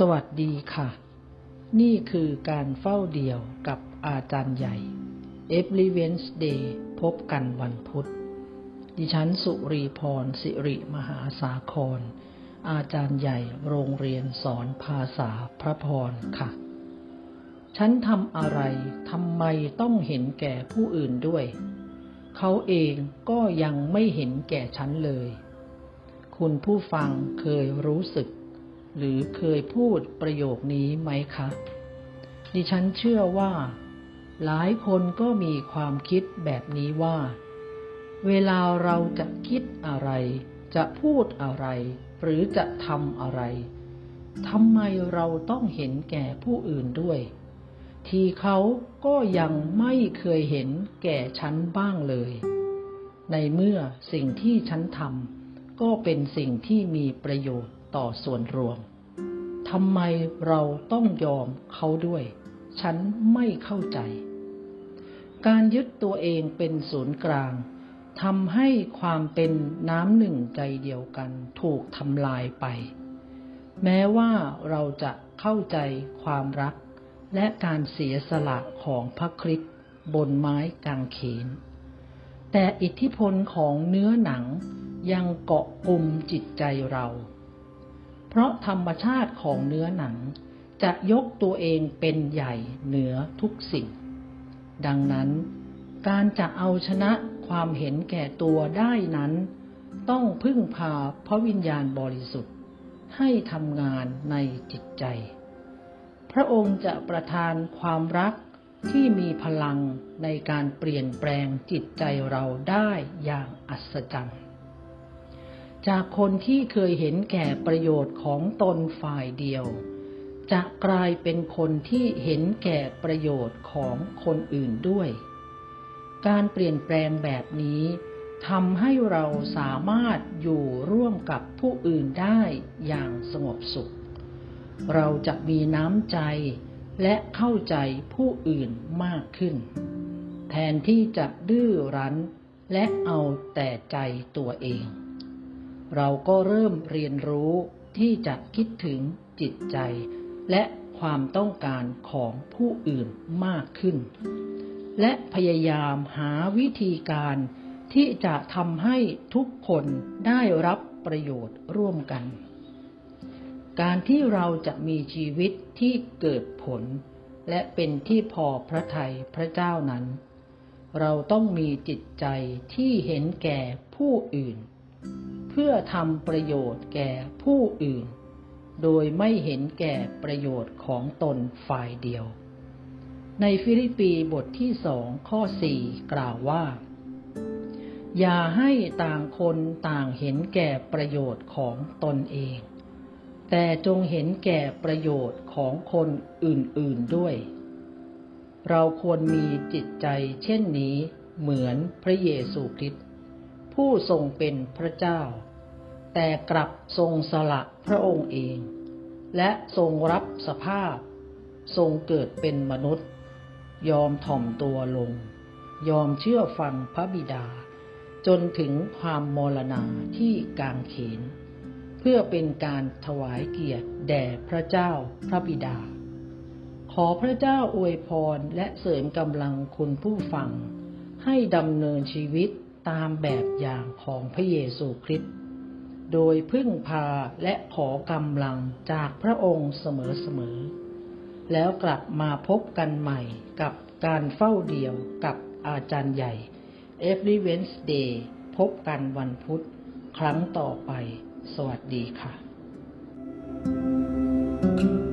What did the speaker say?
สวัสดีค่ะ นี่คือการเฝ้าเดี่ยวกับอาจารย์ใหญ่ Every Wednesday พบกันวันพุธ ดิฉันสุรีพร สิริมหาสาคร อาจารย์ใหญ่โรงเรียนสอนภาษาพระพรค่ะ ฉันทำอะไรทำไมต้องเห็นแก่ผู้อื่นด้วย เขาเองก็ยังไม่เห็นแก่ฉันเลย คุณผู้ฟังเคยรู้สึก หรือเคยพูดประโยคนี้ไหมคะ ดิฉันเชื่อว่า หลายคนก็มีความคิดแบบนี้ว่า เวลาเราจะคิดอะไร จะพูดอะไร หรือจะทำอะไรทำไมเราต้องเห็นแก่ผู้อื่นด้วย ที่เขาก็ยังไม่เคยเห็นแก่ฉันบ้างเลย ในเมื่อสิ่งที่ฉันทำก็เป็นสิ่งที่มีประโยชน์ ต่อส่วนรวมทำไมเราต้องยอมเขาด้วย ฉันไม่เข้าใจ การยึดตัวเองเป็นศูนย์กลางทำให้ความเป็นน้ำหนึ่งใจเดียวกันถูกทำลายไป แม้ว่าเราจะเข้าใจความรัก และการเสียสละของพระคริสต์บนไม้กางเขน แต่อิทธิพลของเนื้อหนังยังเกาะกลุ่มจิตใจเรา เพราะธรรมชาติของเนื้อหนัง จะยกตัวเองเป็นใหญ่เหนือทุกสิ่ง ดังนั้น การจะเอาชนะความเห็นแก่ตัวได้นั้น ต้องพึ่งพาพระวิญญาณบริสุทธิ์ ให้ทำงานในจิตใจ พระองค์จะประทานความรักที่มีพลังในการเปลี่ยนแปลงจิตใจเราได้อย่างอัศจรรย์ จากคนที่เคยเห็นแก่ประโยชน์ของตนฝ่ายเดียว จะกลายเป็นคนที่เห็นแก่ประโยชน์ของคนอื่นด้วย การเปลี่ยนแปลงแบบนี้ทำให้เราสามารถอยู่ร่วมกับผู้อื่นได้อย่างสงบสุข เราจะมีน้ำใจและเข้าใจผู้อื่นมากขึ้น แทนที่จะดื้อรั้นและเอาแต่ใจตัวเอง เราก็เริ่มเรียนรู้ที่จะคิดถึงจิตใจ และความต้องการของผู้อื่นมากขึ้น และพยายามหาวิธีการที่จะทำให้ทุกคนได้รับประโยชน์ร่วมกัน การที่เราจะมีชีวิตที่เกิดผล และเป็นที่พอพระทัยพระเจ้านั้น เราต้องมีจิตใจที่เห็นแก่ผู้อื่น พื่อทำประโยชน์แก่ผู้อื่น โดยไม่เห็นแก่ประโยชน์ของตนฝ่ายเดียว ในฟิลิปปีบทที่สองข้อสี่กล่าวว่า อย่าให้ต่างคนต่างเห็นแก่ประโยชน์ของตนเอง แต่จงเห็นแก่ประโยชน์ของคนอื่นๆด้วย เราควรมีจิตใจเช่นนี้เหมือนพระเยซูคริสต์ ผู้ทรงเป็นพระเจ้า แต่กลับทรงสละพระองค์เอง และทรงรับสภาพ ทรงเกิดเป็นมนุษย์ ยอมถ่อมตัวลง ยอมเชื่อฟังพระบิดา จนถึงความมรณาที่กางเขน เพื่อเป็นการถวายเกียรติแด่พระเจ้าพระบิดา ขอพระเจ้าอวยพรและเสริมกำลังคุณผู้ฟังให้ดำเนินชีวิต ตามแบบอย่างของพระเยซูคริสต์โดยพึ่งพาและขอกำลังจากพระองค์เสมอๆ แล้วกลับมาพบกันใหม่กับการเฝ้าเดียวกับอาจารย์ใหญ่ Every Wednesday พบกันวันพุธ ครั้งต่อไป สวัสดีค่ะ thank you